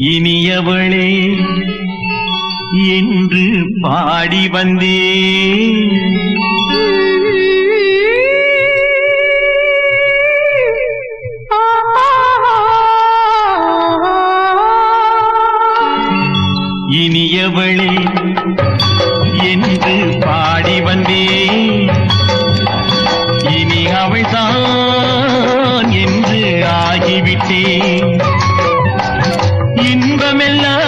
இனியவளே என்று பாடி வந்தே. இனியவளே என்று பாடி வந்தே. இனி அவள்தான் என்று ஆகிவிட்டேன் உலகமெல்லாம்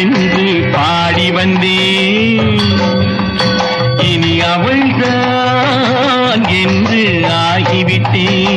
என்று பாடி வந்தேன். இனி அவள்தான் என்று ஆகிவிட்டேன்.